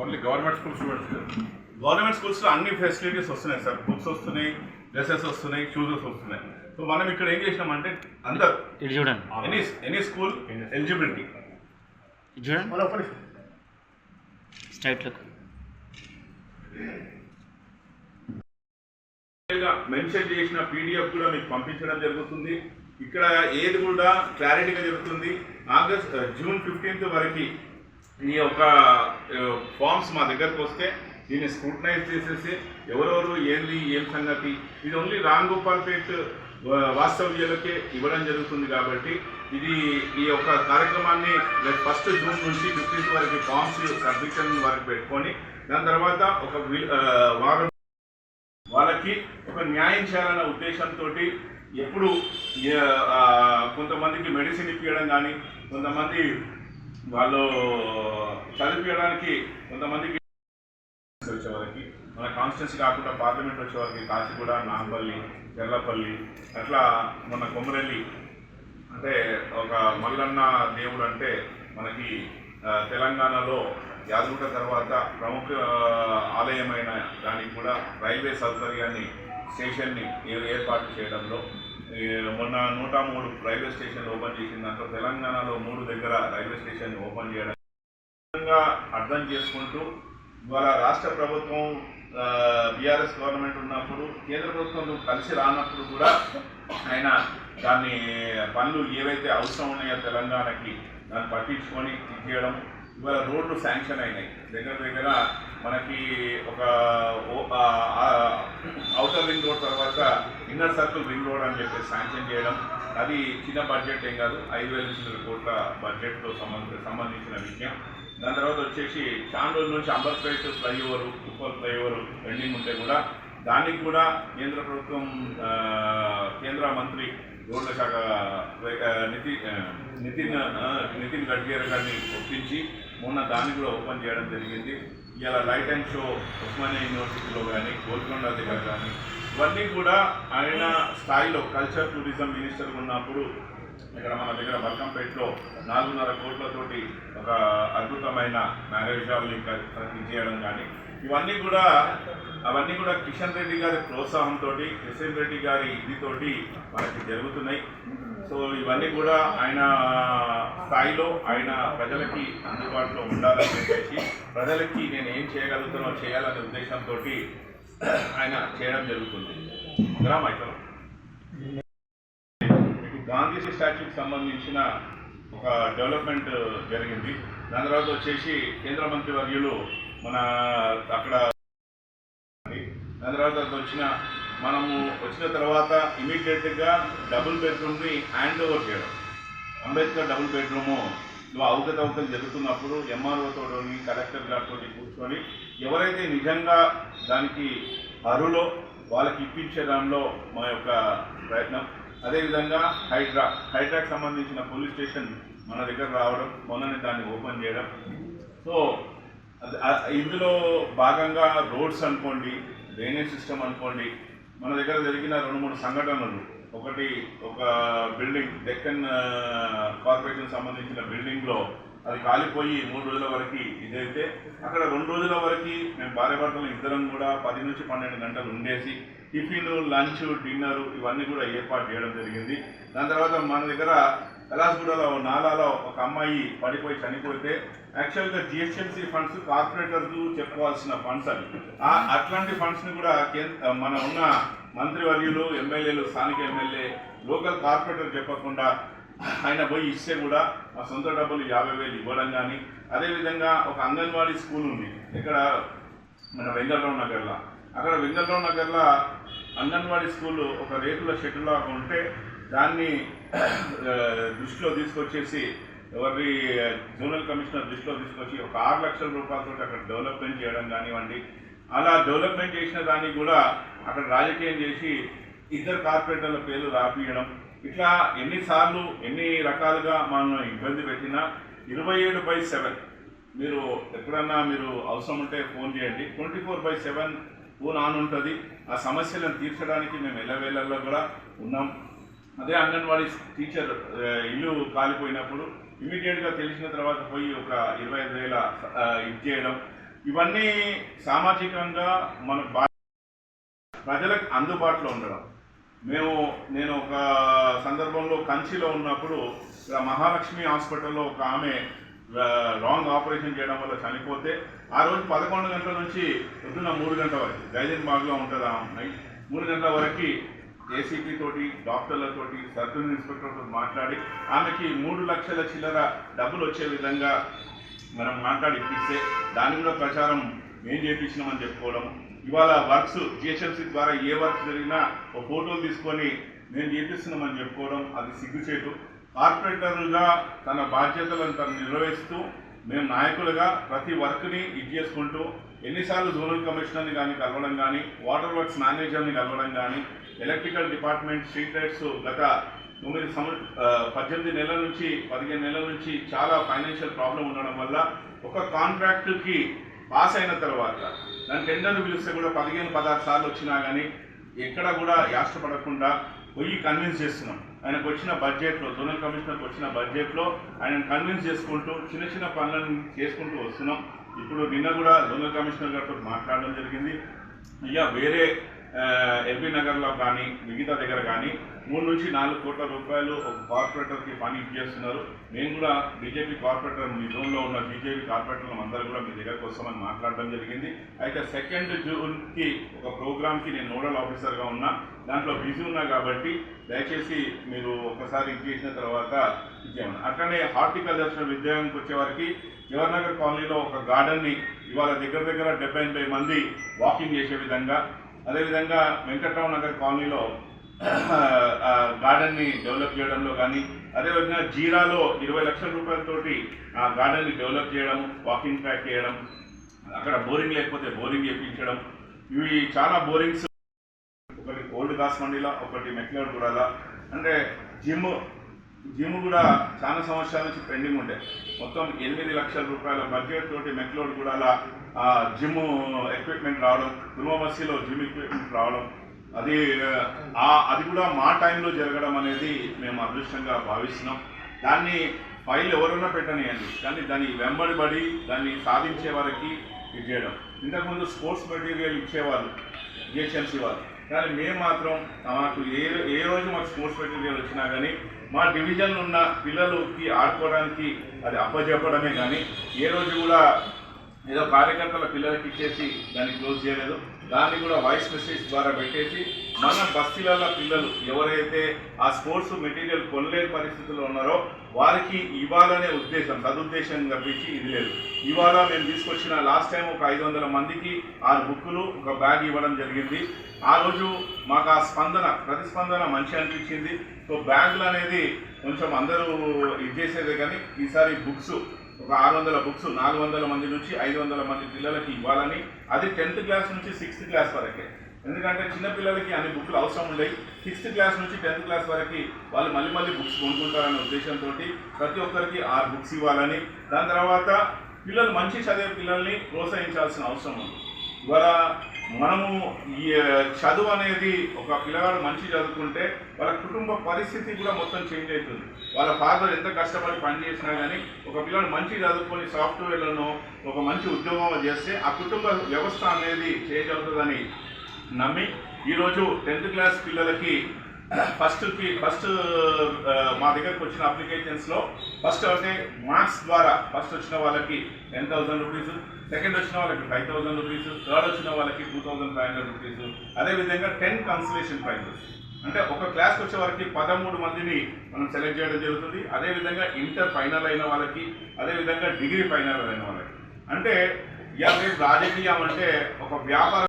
Only government school students government స్కూల్స్లో అన్ని facilities వస్తున్నాయి సార్. బుక్స్ వస్తున్నాయి డ్రెస్సెస్ వస్తున్నాయి షూజెస్ వస్తున్నాయి. సో మనం ఇక్కడ ఏం చేసినామంటే అందరు ఎనీ ఎనీ స్కూల్ ఎలిజిబిలిటీ. చూడండి. మెన్షన్ చేసిన పీడిఎఫ్ కూడా మీకు పంపించడం జరుగుతుంది. ఇక్కడ ఏది కూడా క్లారిటీగా జరుగుతుంది. ఆగస్ట్ జూన్ ఫిఫ్టీన్త్ వరకు ఈ యొక్క ఫామ్స్ మా దగ్గరకు వస్తే దీన్ని స్క్రూటనైజ్ చేసేసి ఎవరెవరు ఏంది ఏం సంగతి? ఇది ఓన్లీ రామ్ గోపాల్ పేట్ వాస్తవ్యాలకే ఇవ్వడం జరుగుతుంది కాబట్టి ఇది ఈ యొక్క కార్యక్రమాన్ని ఫస్ట్ జూన్ నుంచి ఫిఫ్టీన్త్ వరకు ఫామ్స్ సబ్మిషన్ వరకు పెట్టుకొని దాని తర్వాత ఒక వి- వారం వాళ్ళకి ఒక న్యాయం చేయాలన్న ఉద్దేశంతో ఎప్పుడు కొంతమందికి మెడిసిన్ ఇప్పించడం కానీ కొంతమంది వాళ్ళు చదివించడానికి కొంతమందికి వచ్చేవారికి మన కాన్స్టిట్యున్సీ కాకుండా పార్లమెంట్ వచ్చేవారికి కాచిగూడ నాంపల్లి ఎర్లపల్లి అట్లా మన కొమరెల్లి అంటే ఒక మల్లన్న దేవుడు అంటే మనకి తెలంగాణలో యాదగుట తర్వాత ప్రముఖ ఆలయమైన దానికి కూడా రైల్వే సౌకర్యాన్ని స్టేషన్ని ఏర్పాటు చేయడంలో మొన్న నూట మూడు రైల్వే స్టేషన్లు ఓపెన్ చేసిన దాంట్లో తెలంగాణలో మూడు దగ్గర రైల్వే స్టేషన్ ఓపెన్ చేయడం. విధంగా అర్థం చేసుకుంటూ ఇవాళ రాష్ట్ర ప్రభుత్వం బీఆర్ఎస్ గవర్నమెంట్ ఉన్నప్పుడు కేంద్ర ప్రభుత్వం కలిసి రానప్పుడు కూడా ఆయన దాన్ని పనులు ఏవైతే అవసరం ఉన్నాయో తెలంగాణకి దాన్ని పట్టించుకొని చేయడం ఇవాళ రోడ్లు శాంక్షన్ అయినాయి. దగ్గర దగ్గర మనకి ఒక అవుటర్ రింగ్ రోడ్ తర్వాత ఇన్నర్ సర్కిల్ రింగ్ రోడ్ అని చెప్పి శాంక్షన్ చేయడం. అది చిన్న బడ్జెట్ ఏం కాదు ఐదు వేల చిల్లర కోట్ల బడ్జెట్తో సంబంధ సంబంధించిన విషయం. దాని తర్వాత వచ్చేసి చాండోల్ నుంచి Amberpet flyover Uppal flyover pending ఉంటే కూడా దానికి కూడా కేంద్ర ప్రభుత్వం కేంద్ర మంత్రి రోడ్ల శాఖ నితిన్ నితిన్ నితిన్ గడ్కరీ గారిని ఒప్పించి మొన్న దాన్ని కూడా ఓపెన్ చేయడం జరిగింది. ఇలా లైట్ అండ్ షో ఉస్మానియా యూనివర్సిటీలో కానీ గోల్కొండ దగ్గర కానీ ఇవన్నీ కూడా ఆయన స్థాయిలో కల్చర్ టూరిజం మినిస్టర్ ఉన్నప్పుడు ఇక్కడ మన దగ్గర బల్కంపేటలో నాలుగున్నర కోట్లతోటి ఒక అద్భుతమైన మ్యారేజ్ హాల్ని చేయడం కానీ ఇవన్నీ కూడా అవన్నీ కూడా కిషన్ రెడ్డి గారి ప్రోత్సాహంతో కిషన్ రెడ్డి గారి ఇదితోటి మనకి జరుగుతున్నాయి. సో ఇవన్నీ కూడా ఆయన స్థాయిలో ఆయన ప్రజలకి అందుబాటులో ఉండాలని చెప్పేసి ప్రజలకి నేను ఏం చేయగలుగుతానో చేయాలనే ఉద్దేశంతో ఆయన చేయడం జరుగుతుంది. గ్రామైతం గాంధీజీ స్టాచ్యూకి సంబంధించిన ఒక డెవలప్మెంట్ జరిగింది. దాని తర్వాత వచ్చేసి కేంద్ర మంత్రి వర్యులు మన అక్కడ దాని తర్వాత వచ్చిన మనము వచ్చిన తర్వాత ఇమీడియట్గా డబుల్ బెడ్రూమ్ని హ్యాండ్ ఓవర్ చేయడం. అంబేద్కర్ డబుల్ బెడ్రూము నువ్వు అవకతవకలు జరుగుతున్నప్పుడు ఎంఆర్ఓతోని కలెక్టర్ గారితో కూర్చొని ఎవరైతే నిజంగా దానికి అరులో వాళ్ళకి ఇప్పించే దానిలో మా యొక్క ప్రయత్నం అదేవిధంగా హైడ్రా హైడ్రాకి సంబంధించిన పోలీస్ స్టేషన్ మన దగ్గర రావడం మొన్ననే దాన్ని ఓపెన్ చేయడం. సో ఇందులో భాగంగా రోడ్స్ అనుకోండి డ్రైనేజ్ సిస్టమ్ అనుకోండి మన దగ్గర జరిగిన రెండు మూడు సంఘటనలు. ఒకటి ఒక బిల్డింగ్ డెక్కన్ కార్పొరేషన్ సంబంధించిన బిల్డింగ్లో అది కాలిపోయి మూడు రోజుల వరకు ఇదైతే అక్కడ రెండు రోజుల వరకు మేము భార్య భర్తలు ఇద్దరం కూడా పది నుంచి పన్నెండు గంటలు ఉండేసి టిఫిన్ లంచ్ డిన్నర్ ఇవన్నీ కూడా ఏర్పాటు చేయడం జరిగింది. దాని తర్వాత మన దగ్గర కలాస్గూడలో నాలాలో ఒక అమ్మాయి పడిపోయి చనిపోతే యాక్చువల్గా జిహెచ్ఎంసీ ఫండ్స్ కార్పొరేటర్లు చెప్పుకోవాల్సిన ఫండ్స్ అవి. అట్లాంటి ఫండ్స్ని కూడా కేంద్ర మన ఉన్న మంత్రివర్యులు ఎమ్మెల్యేలు స్థానిక ఎమ్మెల్యే లోకల్ కార్పొరేటర్ చెప్పకుండా ఆయన పోయి ఇస్తే కూడా మా సొంత డబ్బులు యాభై వేలు ఇవ్వడం కానీ అదేవిధంగా ఒక అంగన్వాడీ స్కూల్ ఉంది. ఇక్కడ మన వెంగళరావు నగర్లో. అక్కడ వెంగళరావు నగర్లో అంగన్వాడీ స్కూల్ ఒక రేకుల షెడ్ లాగా ఉంటే దాన్ని దృష్టిలో తీసుకొచ్చేసి ఎవరి జోనల్ కమిషనర్ దృష్టిలో తీసుకొచ్చి ఒక ఆరు లక్షల రూపాయలతో అక్కడ డెవలప్మెంట్ చేయడం కానివ్వండి అలా డెవలప్మెంట్ చేసిన దానికి కూడా అక్కడ రాజకీయం చేసి ఇద్దరు కార్పొరేటర్ల పేర్లు రాపియడం. ఇట్లా ఎన్నిసార్లు ఎన్ని రకాలుగా మనం ఇబ్బంది పెట్టినా ఇరవై ఏడు బై సెవెన్ మీరు ఎప్పుడన్నా మీరు అవసరం ఉంటే ఫోన్ చేయండి. Twenty four by seven phone on ఉంటుంది. ఆ సమస్యలను తీర్చడానికి మేము ఎల్లవేళల్లో కూడా ఉన్నాం. అదే అంగన్వాడీ టీచర్ ఇల్లు కాలిపోయినప్పుడు ఇమీడియట్గా తెలిసిన తర్వాత పోయి ఒక ఇరవై ఐదు వేల ఇది చేయడం. ఇవన్నీ సామాజికంగా మన ప్రజలకు అందుబాటులో ఉండడం. మేము నేను ఒక సందర్భంలో కంచిలో ఉన్నప్పుడు మహాలక్ష్మి హాస్పిటల్లో ఒక ఆమె రాంగ్ ఆపరేషన్ చేయడం వల్ల చనిపోతే ఆ రోజు పదకొండు గంటల నుంచి పొద్దున్న మూడు గంటల వరకు గైజన్ బాగ్లో ఉంటుంది ఆ మూడు గంటల వరకు ఏసీపీ తోటి డాక్టర్లతోటి సర్కిల్ ఇన్స్పెక్టర్తో మాట్లాడి ఆమెకి మూడు లక్షల చిల్లర డబ్బులు వచ్చే విధంగా మనం మాట్లాడి ఇప్పిస్తే దాని కూడా ప్రచారం మేం చేయించినామని చెప్పుకోవడం. ఇవాళ వర్క్స్ జిహెచ్ఎంసీ ద్వారా ఏ వర్క్ జరిగినా ఒక ఫోటోలు తీసుకొని మేము చేపిస్తున్నామని చెప్పుకోవడం అది సిగ్గుచేటు. కార్పొరేటర్గా తన బాధ్యతలను తను నిర్వహిస్తూ మేము నాయకులుగా ప్రతి వర్క్ని ఇది చేసుకుంటూ ఎన్నిసార్లు జోనల్ కమిషనర్ని కానీ కలవడం కానీ వాటర్ వర్క్స్ మేనేజర్ని కలవడం కానీ ఎలక్ట్రికల్ డిపార్ట్మెంట్ స్ట్రీట్ లైట్స్ గత తొమ్మిది సంవ పద్దెనిమిది నెలల నుంచి పదిహేను నెలల నుంచి చాలా ఫైనాన్షియల్ ప్రాబ్లం ఉండడం వల్ల ఒక కాంట్రాక్టుకి పాస్ అయిన తర్వాత దాని టెండర్లు పిలిస్తే కూడా పదిహేను పదహారు సార్లు వచ్చినా కానీ ఎక్కడ కూడా యాష్టపడకుండా పోయి కన్విన్స్ చేస్తున్నాం. ఆయనకు వచ్చిన బడ్జెట్లో జోనల్ కమిషనర్కి వచ్చిన బడ్జెట్లో ఆయన కన్విన్స్ చేసుకుంటూ చిన్న చిన్న పనులను చేసుకుంటూ వస్తున్నాం. ఇప్పుడు నిన్న కూడా జోనల్ కమిషనర్ గారితో మాట్లాడడం జరిగింది. అయ్యా వేరే ఎంపీ నగర్లో కానీ మిగతా దగ్గర కానీ మూడు నుంచి నాలుగు కోట్ల రూపాయలు ఒక కార్పొరేటర్కి పని ఇచ్చేస్తున్నారు. మేము కూడా బీజేపీ కార్పొరేటర్ మీ జోన్లో ఉన్న బీజేపీ కార్పొరేటర్లు అందరూ కూడా మీ దగ్గరకు వస్తామని మాట్లాడడం జరిగింది. అయితే సెకండ్ జూన్కి ఒక ప్రోగ్రామ్కి నేను నోడల్ ఆఫీసర్గా ఉన్నా. దాంట్లో బిజీ ఉన్నా కాబట్టి దయచేసి మీరు ఒకసారి ఇది చేసిన తర్వాత ఇచ్చేయమని అట్లనే హార్టికల్చర్ విద్యానికి వచ్చేవారికి జవహర్నగర్ కాలనీలో ఒక గార్డెన్ని ఇవాళ దగ్గర దగ్గర డెబ్బై ఎనభై మంది వాకింగ్ చేసే విధంగా అదేవిధంగా వెంకట్రావు నగర్ కాలనీలో గార్డెన్ని డెవలప్ చేయడంలో కానీ అదేవిధంగా జీరాలో ఇరవై లక్షల రూపాయలతోటి ఆ గార్డెన్ని డెవలప్ చేయడం వాకింగ్ ట్రాక్ చేయడం అక్కడ బోరింగ్ లేకపోతే బోరింగ్ చేయించడం ఇవి చాలా బోరింగ్స్. ఒకటి ఓల్డ్ కాస్మండీలో ఒకటి మెక్లర్ కూడా అంటే జిమ్ జిమ్ కూడా చాలా సంవత్సరాల నుంచి పెండింగ్ ఉండే. మొత్తం ఎనిమిది లక్షల రూపాయల బడ్జెట్ తోటి మెక్లోడ్ కూడా ఆ జిమ్ ఎక్విప్మెంట్ రావడం తుర్మబస్సీలో జిమ్ ఎక్విప్మెంట్ రావడం అది ఆ అది కూడా మా టైంలో జరగడం అనేది మేము అదృష్టంగా భావిస్తున్నాం. దాన్ని ఫైల్ ఎవరన్నా పెట్టనియండి. కానీ దాన్ని వెంబడిబడి దాన్ని సాధించే వారికి ఇది చేయడం. ఇంతకుముందు స్పోర్ట్స్ మెటీరియల్ ఇచ్చేవారు జిహెచ్ఎంసీ వాళ్ళు. కానీ మేము మాత్రం మాకు ఏ ఏ రోజు మాకు స్పోర్ట్స్ మెటీరియల్ వచ్చినా కానీ మా డివిజన్ ఉన్న పిల్లలకి ఆడుకోవడానికి అది అప్పచెప్పడమే కానీ ఏ రోజు కూడా ఏదో కార్యకర్తల పిల్లలకి ఇచ్చేసి దాన్ని క్లోజ్ చేయలేదు. దాన్ని కూడా వాయిస్ మెసేజ్ ద్వారా పెట్టేసి మన బస్తీలలో పిల్లలు ఎవరైతే ఆ స్పోర్ట్స్ మెటీరియల్ కొనలేని పరిస్థితుల్లో ఉన్నారో వారికి ఇవ్వాలనే ఉద్దేశం సదుద్దేశం తప్పించి ఇది లేదు. ఇవాళ మేము తీసుకొచ్చిన లాస్ట్ టైం ఒక ఐదు వందల మందికి ఆరు బుక్కులు ఒక బ్యాగ్ ఇవ్వడం జరిగింది. ఆ రోజు మాకు ఆ స్పందన ప్రతిస్పందన మంచి అనిపించింది. సో బ్యాగులు అనేది కొంచెం అందరూ ఇది చేసేదే కానీ ఈసారి బుక్స్ ఒక ఆరు వందల బుక్స్ నాలుగు వందల మంది నుంచి ఐదు వందల మంది పిల్లలకి ఇవ్వాలని అది టెన్త్ క్లాస్ నుంచి సిక్స్త్ క్లాస్ వరకే. ఎందుకంటే చిన్నపిల్లలకి అన్ని బుక్లు అవసరం ఉండవు. సిక్స్త్ క్లాస్ నుంచి టెన్త్ క్లాస్ వరకు వాళ్ళు మళ్ళీ మళ్ళీ బుక్స్ కొనుక్కుంటారనే ఉద్దేశంతో ప్రతి ఒక్కరికి ఆరు బుక్స్ ఇవ్వాలని దాని తర్వాత పిల్లలు మంచి చదివే పిల్లల్ని ప్రోత్సహించాల్సిన అవసరం ఉంది. ఇవాళ మనము ఈ చదువు అనేది ఒక పిల్లగాడు మంచి చదువుకుంటే వాళ్ళ కుటుంబ పరిస్థితి కూడా మొత్తం చేంజ్ అవుతుంది. వాళ్ళ ఫాదర్ ఎంత కష్టపడి పని చేసినా కానీ ఒక పిల్లడు మంచి చదువుకొని సాఫ్ట్వేర్లను ఒక మంచి ఉద్యోగం చేస్తే ఆ కుటుంబ వ్యవస్థ అనేది చేంజ్ అవుతుందని నమ్మి ఈరోజు టెన్త్ క్లాస్ పిల్లలకి ఫస్ట్కి ఫస్ట్ మా దగ్గరకు వచ్చిన అప్లికేషన్స్లో ఫస్ట్ అంటే మార్క్స్ ద్వారా ఫస్ట్ వచ్చిన వాళ్ళకి టెన్ థౌసండ్ రూపీస్ సెకండ్ వచ్చిన వాళ్ళకి ఫైవ్ థౌసండ్ రూపీస్ థర్డ్ వచ్చిన వాళ్ళకి two thousand five hundred rupees అదేవిధంగా టెన్ కన్సలేషన్ ప్రైజెస్ అంటే ఒక క్లాస్కి వచ్చే వారికి పదమూడు మందిని మనం సెలెక్ట్ చేయడం జరుగుతుంది. అదేవిధంగా ఇంటర్ ఫైనల్ అయిన వాళ్ళకి అదేవిధంగా డిగ్రీ ఫైనల్ అయిన వాళ్ళకి. అంటే ఇవాళ రాజకీయం అంటే ఒక వ్యాపార